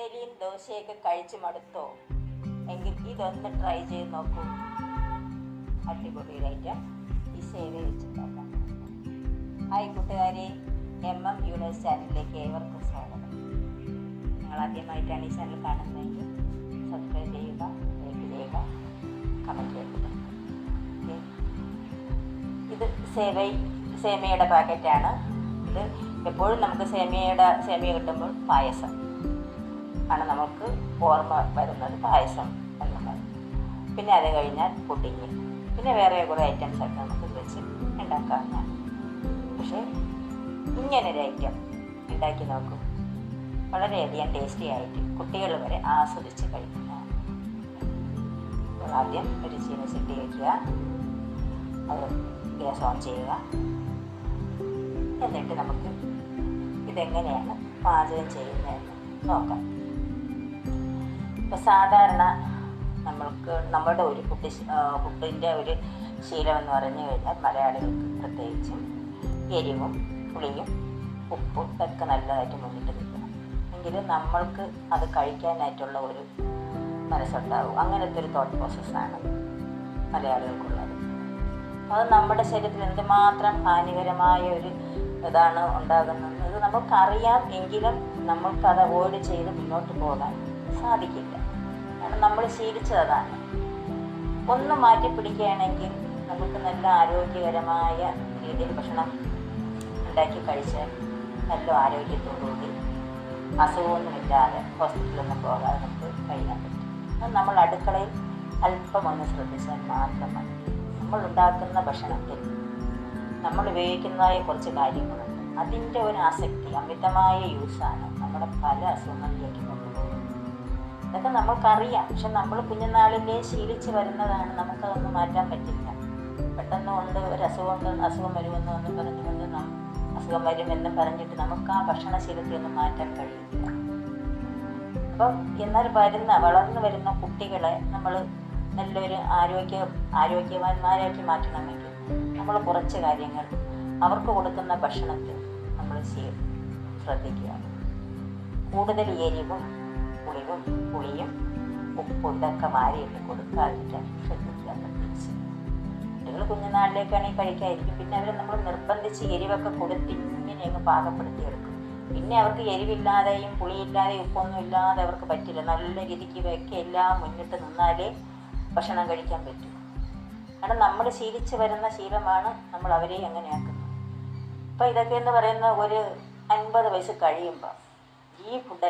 ഇഡലിയും ദോശയൊക്കെ കഴിച്ചു മടുത്തോ? എങ്കിൽ ഇതൊന്ന് ട്രൈ ചെയ്ത് നോക്കൂ. അടിപൊളി ഐറ്റം ഈ സേവ വെച്ചിട്ടുണ്ടാക്കാം. ഹായ് കൂട്ടുകാരെ എം എം യൂണിവേഴ്സ് ചാനലിലേക്ക് ഏവർക്കും സ്വാഗതം. നിങ്ങൾ ആദ്യമായിട്ടാണ് ഈ ചാനൽ കാണുന്നതെങ്കിൽ സബ്സ്ക്രൈബ് ചെയ്യുക ലൈക്ക് ചെയ്യുക കമന്റ് ചെയ്യുക. ഇത് സേവ സേമയുടെ പാക്കറ്റാണ് ഇത് എപ്പോഴും നമുക്ക് സേമിയയുടെ സേമിയ കിട്ടുമ്പോൾ പായസം. ആണ് നമുക്ക് ഓർമ്മ വരുന്നത് പായസം എന്നുള്ളത്. പിന്നെ അത് കഴിഞ്ഞാൽ പുഡിങ്. പിന്നെ വേറെ കുറേ ഐറ്റംസ് ഒക്കെ നമുക്ക് വെച്ച് ഉണ്ടാക്കാവുന്നതാണ്. പക്ഷേ ഇങ്ങനൊരു ഐറ്റം ഉണ്ടാക്കി നോക്കും. വളരെയധികം ടേസ്റ്റി ആയിട്ട് കുട്ടികൾ വരെ ആസ്വദിച്ച് കഴിക്കുന്നതാണ്. അപ്പോൾ ആദ്യം ഒരു ചീനച്ചട്ടി വയ്ക്കുക അത് ഗ്യാസ് ഓൺ ചെയ്യുക. എന്നിട്ട് നമുക്ക് ഇതെങ്ങനെയാണ് പാചകം ചെയ്യുന്നതെന്ന് നോക്കാം. ഇപ്പോൾ സാധാരണ നമ്മൾക്ക് നമ്മുടെ ഒരു ഫുഡ് ഫുഡിന്റെ ഒരു ശീലം എന്ന് പറഞ്ഞു കഴിഞ്ഞാൽ മലയാളികൾക്ക് പ്രത്യേകിച്ചും എരിവും പുളിയും ഉപ്പും ഒക്കെ നല്ലതായിട്ട് മുന്നിട്ട് നിൽക്കണം. എങ്കിലും നമ്മൾക്ക് അത് കഴിക്കാനായിട്ടുള്ള ഒരു മനസ്സുണ്ടാവും. അങ്ങനത്തെ ഒരു തോട്ട് പ്രോസസ്സാണ് മലയാളികൾക്കുള്ളത്. അത് നമ്മുടെ ശരീരത്തിൽ എന്തുമാത്രം ഹാനികരമായ ഒരു ഇതാണ് ഉണ്ടാകുന്നത് ഇത് എങ്കിലും നമ്മൾക്കത് അവോയ്ഡ് ചെയ്ത് മുന്നോട്ട് പോകാൻ സാധിക്കില്ല. കാരണം നമ്മൾ ശീലിച്ചതാണ്. ഒന്ന് മാറ്റി പിടിക്കുകയാണെങ്കിൽ നമുക്ക് നല്ല ആരോഗ്യകരമായ രീതിയിൽ ഭക്ഷണം ഉണ്ടാക്കി കഴിച്ച് നല്ല ആരോഗ്യത്തോടുകൂടി അസുഖമൊന്നുമില്ലാതെ ഹോസ്പിറ്റലൊന്നും പോകാതെ നമുക്ക് കഴിയാൻ പറ്റും. അത് നമ്മൾ അടുക്കളയിൽ അല്പം ഒന്ന് ശ്രദ്ധിച്ചാൽ മാത്രം മതി. നമ്മൾ ഉണ്ടാക്കുന്ന ഭക്ഷണത്തിൽ നമ്മൾ ഉപയോഗിക്കുന്നതായ കുറച്ച് കാര്യങ്ങളുണ്ട്. അതിന്റെ ഒരു ആസക്തി അമിതമായ യൂസാണ് നമ്മുടെ പല അസുഖങ്ങളിലേക്ക് കൊണ്ടുപോകുന്നത്. ഇതൊക്കെ നമ്മൾക്കറിയാം പക്ഷെ നമ്മൾ കുഞ്ഞുനാളിലെ ശീലിച്ച് വരുന്നതാണ് നമുക്കതൊന്നും മാറ്റാൻ പറ്റില്ല. പെട്ടെന്ന് കൊണ്ട് ഒരു അസുഖം ഉണ്ട് അസുഖം വരുമെന്ന് എന്ന് പറഞ്ഞുകൊണ്ട് നാം അസുഖം വരുമെന്ന് പറഞ്ഞിട്ട് നമുക്ക് ആ ഭക്ഷണശീലത്തെ ഒന്നും മാറ്റാൻ കഴിയില്ല. അപ്പം എന്നാൽ വരുന്ന വളർന്നു വരുന്ന കുട്ടികളെ നമ്മൾ നല്ലൊരു ആരോഗ്യ ആരോഗ്യവാന്മാരാക്കി മാറ്റണമെങ്കിൽ നമ്മൾ കുറച്ച് കാര്യങ്ങൾ അവർക്ക് കൊടുക്കുന്ന ഭക്ഷണത്തിൽ നമ്മൾ ശ്രദ്ധിക്കുക. കൂടുതൽ എരിവും പുളിവും പുളിയും ഉപ്പും ഇതൊക്കെ വാരിയിട്ട് കൊടുക്കാതിരിക്കാൻ ശ്രദ്ധിക്കുക. പ്രത്യേകിച്ച് കുട്ടികൾ കുഞ്ഞുനാളിലേക്കാണെങ്കിൽ കഴിക്കാതിരിക്കും പിന്നെ അവർ നമ്മൾ നിർബന്ധിച്ച് എരിവൊക്കെ കൊടുത്തി ഇങ്ങനെ അങ്ങ് പാകപ്പെടുത്തി എടുക്കും പിന്നെ അവർക്ക് എരിവില്ലാതെയും പുളിയില്ലാതെയും ഉപ്പൊന്നും ഇല്ലാതെ അവർക്ക് പറ്റില്ല. നല്ല രീതിക്ക് ഇവയൊക്കെ എല്ലാം മുന്നിട്ട് നിന്നാലേ ഭക്ഷണം കഴിക്കാൻ പറ്റും. കാരണം നമ്മൾ ശീലിച്ച് വരുന്ന ശീലമാണ് നമ്മൾ അവരെ അങ്ങനെയാക്കുന്നത്. അപ്പോൾ ഇതൊക്കെ എന്ന് പറയുന്ന ഒരു അൻപത് വയസ്സ് കഴിയുമ്പോൾ ഈ ഫുഡ്